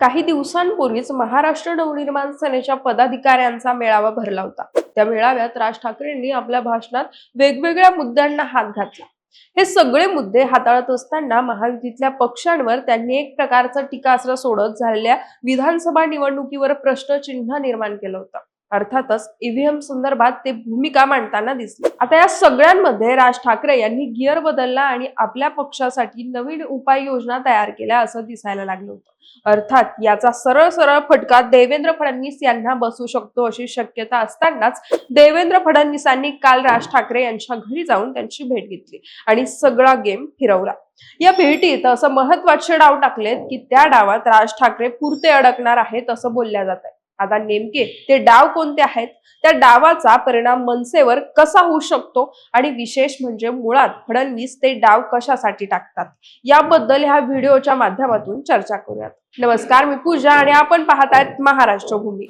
काही दिवसांपूर्वीच महाराष्ट्र नवनिर्माण सेनेच्या पदाधिकाऱ्यांचा मेळावा भरला होता. त्या मेळाव्यात राज ठाकरेंनी आपल्या भाषणात वेगवेगळ्या मुद्द्यांना हात घातला. हे सगळे मुद्दे हाताळत असताना महायुतीतल्या पक्षांवर त्यांनी एक प्रकारचं टीकास्त्र सोडत झालेल्या विधानसभा निवडणुकीवर प्रश्नचिन्ह निर्माण केलं होतं. अर्थातच ईव्हीएम संदर्भात ते भूमिका मांडताना दिसले. आता या सगळ्यांमध्ये राज ठाकरे यांनी गिअर बदलला आणि आपल्या पक्षासाठी नवीन उपाययोजना तयार केल्या असं दिसायला लागलं होतं. अर्थात याचा सरळ सरळ फटका देवेंद्र फडणवीस यांना बसू शकतो अशी शक्यता असतानाच देवेंद्र फडणवीसांनी काल राज ठाकरे यांच्या घरी जाऊन त्यांची भेट घेतली आणि सगळा गेम फिरवला. या भेटीत असं महत्त्वाचे डाव टाकलेत की त्या डावात राज ठाकरे पुरते अडकणार आहेत असं बोलल्या जात आहे आता नेमके ते डाव कोणते आहेत? त्या डावाचा परिणाम मनसेवर कसा होऊ शकतो? आणि विशेष म्हणजे मुळात फडणवीस ते डाव कशासाठी टाकतात? याबद्दल ह्या व्हिडिओच्या माध्यमातून चर्चा करूयात. नमस्कार मी पूजा आणि आपण पाहतायत महाराष्ट्र भूमी.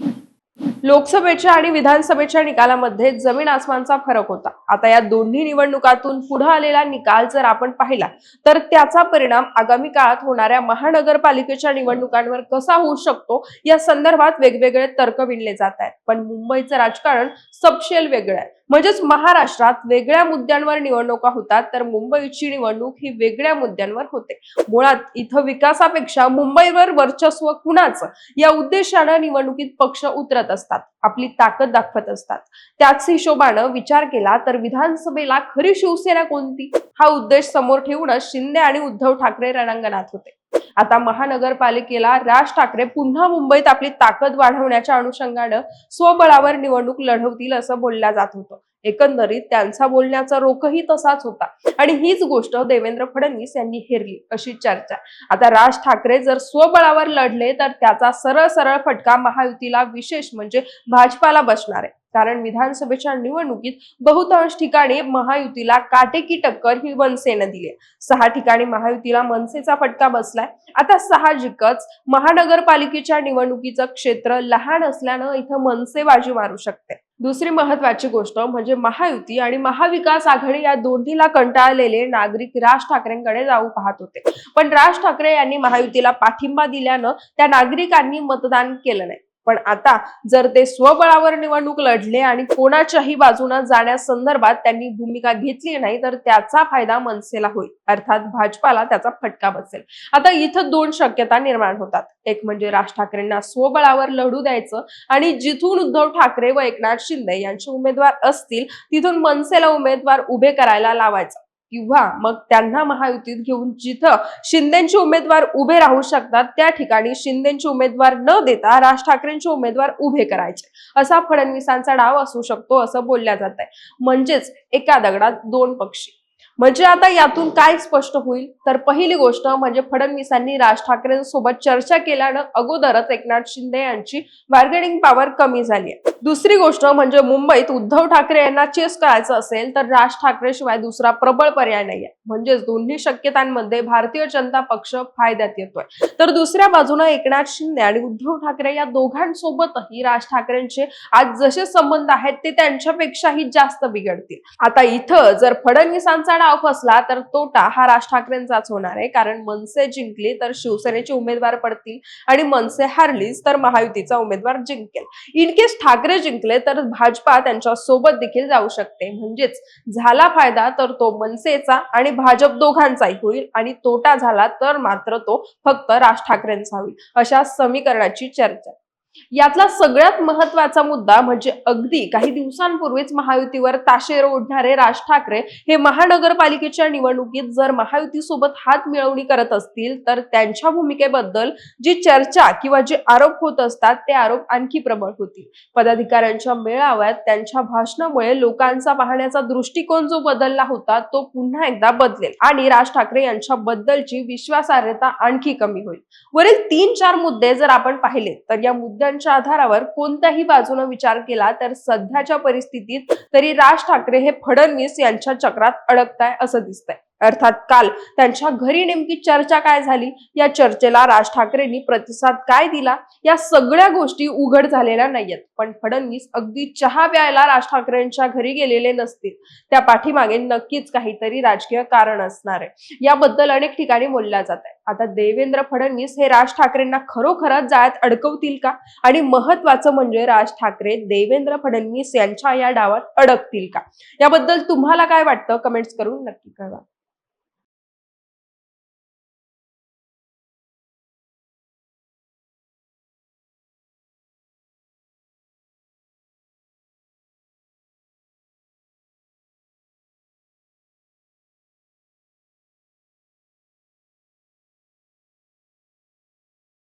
लोकसभेच्या आणि विधानसभेच्या निकालामध्ये जमीन आसमानचा फरक होता. आता या दोन्ही निवडणुकातून पुढे आलेला निकाल जर आपण पाहिला तर त्याचा परिणाम आगामी काळात होणाऱ्या महानगरपालिकेच्या निवडणुकांवर कसा होऊ शकतो या संदर्भात वेगवेगळे तर्क विणले जात आहेत. पण मुंबईचं राजकारण सबशेल वेगळं आहे. म्हणजेच महाराष्ट्रात वेगळ्या मुद्द्यांवर निवडणुका होतात तर मुंबईची निवडणूक ही वेगळ्या मुद्द्यांवर होते. मुळात इथं विकासापेक्षा मुंबईवर वर्चस्व कुणाचं? या उद्देशानं निवडणुकीत पक्ष उतरत असतात. आपली ताकद दाखवत असतात. त्याच हिशोबानं विचार केला तर विधानसभेला खरी शिवसेना कोणती? हा उद्देश समोर ठेवूनच शिंदे आणि उद्धव ठाकरे रणांगणात होते. आता महानगरपालिकेला राज ठाकरे पुन्हा मुंबईत आपली ताकद वाढवण्याच्या अनुषंगानं स्वबळावर निवडणूक लढवतील असं बोलल्या जात होतं. एकंदरीत त्यांचा बोलण्याचा रोखही तसाच होता. आणि हीच गोष्ट देवेंद्र फडणवीस यांनी हेरली अशी चर्चा. आता राज ठाकरे जर स्वबळावर लढले तर त्याचा सरळ सरळ फटका महायुतीला विशेष म्हणजे भाजपाला बसणार आहे. कारण विधानसभेच्या निवडणुकीत बहुतांश ठिकाणी महायुतीला काटेकी टक्कर ही मनसेनं दिली सहा ठिकाणी महायुतीला मनसेचा फटका बसलाय. आता साहजिकच महानगरपालिकेच्या निवडणुकीचं क्षेत्र लहान असल्यानं इथं मनसे बाजी मारू शकते. दुसरी महत्वाची गोष्ट म्हणजे महायुती आणि महाविकास आघाडी या दोन्हीला कंटाळलेले नागरिक राज ठाकरेंकडे जाऊ पाहत होते. पण राज ठाकरे यांनी महायुतीला पाठिंबा दिल्यानं त्या नागरिकांनी मतदान केलं नाही. पण आता जर ते स्वबळावर निवडणूक लढले आणि कोणाच्याही बाजूनं जाण्यासंदर्भात त्यांनी भूमिका घेतली नाही तर त्याचा फायदा मनसेला होईल. अर्थात भाजपाला त्याचा फटका बसेल. आता इथं दोन शक्यता निर्माण होतात. एक म्हणजे राज ठाकरेंना स्वबळावर लढू द्यायचं आणि जिथून उद्धव ठाकरे व एकनाथ शिंदे यांचे उमेदवार असतील तिथून मनसेला उमेदवार उभे करायला लावायचं. किंवा मग त्यांना महायुतीत घेऊन जिथं शिंदेचे उमेदवार उभे राहू शकतात त्या ठिकाणी शिंदेचे उमेदवार न देता राज ठाकरेंचे उमेदवार उभे करायचे. असा फडणवीसांचा डाव असू शकतो असं बोलल्या जात आहे म्हणजेच एका दगडात दोन पक्षी. म्हणजे आता यातून काय स्पष्ट होईल? तर पहिली गोष्ट म्हणजे फडणवीसांनी राज ठाकरेंसोबत चर्चा केल्यानं अगोदरच एकनाथ शिंदे यांची बार्गेनिंग पॉवर कमी झाली आहे. दुसरी गोष्ट म्हणजे मुंबईत उद्धव ठाकरे यांना चेस करायचं असेल तर राज ठाकरे शिवाय दुसरा प्रबळ पर्याय नाहीये. म्हणजेच दोन्ही शक्यतांमध्ये भारतीय जनता पक्ष फायद्यात येतोय. तर दुसऱ्या बाजूने एकनाथ शिंदे आणि उद्धव ठाकरे या दोघांसोबतही राज ठाकरेंचे आज जसे संबंध आहेत ते त्यांच्यापेक्षाही जास्त बिघडतील. आता इथं जर फडणवीसांचा डाव फसला तर तोटा हा राज ठाकरेंचाच होणार आहे. कारण मनसे जिंकली तर शिवसेनेचे उमेदवार पडतील आणि मनसे हारलीच तर महायुतीचा उमेदवार जिंकेल. इनकेस ठाकरे जिंकले तर भाजपा त्यांच्यासोबत देखील जाऊ शकते. म्हणजेच झाला फायदा तर तो मनसेचा आणि भाजप दोघांचाही होईल आणि तोटा झाला तर मात्र तो फक्त राज ठाकरेंचा होईल. अशा समीकरणाची चर्चा. यातला सगळ्यात महत्त्वाचा मुद्दा म्हणजे अगदी काही दिवसांपूर्वीच महायुतीवर ताशेर ओढणारे राज ठाकरे हे महानगरपालिकेच्या निवडणुकीत जर महायुतीसोबत हात मिळवणी करत असतील तर त्यांच्या भूमिकेबद्दल जी चर्चा किंवा जे आरोप होत असतात ते आरोप आणखी प्रबळ होतील. पदाधिकाऱ्यांच्या मेळाव्यात त्यांच्या भाषणामुळे लोकांचा पाहण्याचा दृष्टिकोन जो बदलला होता तो पुन्हा एकदा बदलेल आणि राज ठाकरे यांच्या बद्दलची विश्वासार्हता आणखी कमी होईल. वरील तीन चार मुद्दे जर आपण पाहिले तर या मुद्द्यांच्या आधारावर कोणत्याही बाजूनं विचार केला तर सध्याच्या परिस्थितीत तरी राज ठाकरे हे फडणवीस यांच्या चक्रात अडकताय असं दिसतंय. अर्थात काल त्यांच्या घरी नेमकी चर्चा काय झाली? या चर्चेला राज ठाकरेंनी प्रतिसाद काय दिला? या सगळ्या गोष्टी उघड झालेल्या नाहीयेत. पण फडणवीस अगदी चहा प्यायला राज ठाकरेंच्या घरी गेलेले नसतील. त्या पाठीमागे नक्कीच काहीतरी राजकीय कारण असणार आहे. याबद्दल अनेक ठिकाणी बोलल्या जात आहे आता देवेंद्र फडणवीस हे राज ठाकरेंना खरोखरच जाळ्यात अडकवतील का? आणि महत्वाचं म्हणजे राज ठाकरे देवेंद्र फडणवीस यांच्या या डावात अडकतील का? याबद्दल तुम्हाला काय वाटतं? कमेंट्स करून नक्की कळवा.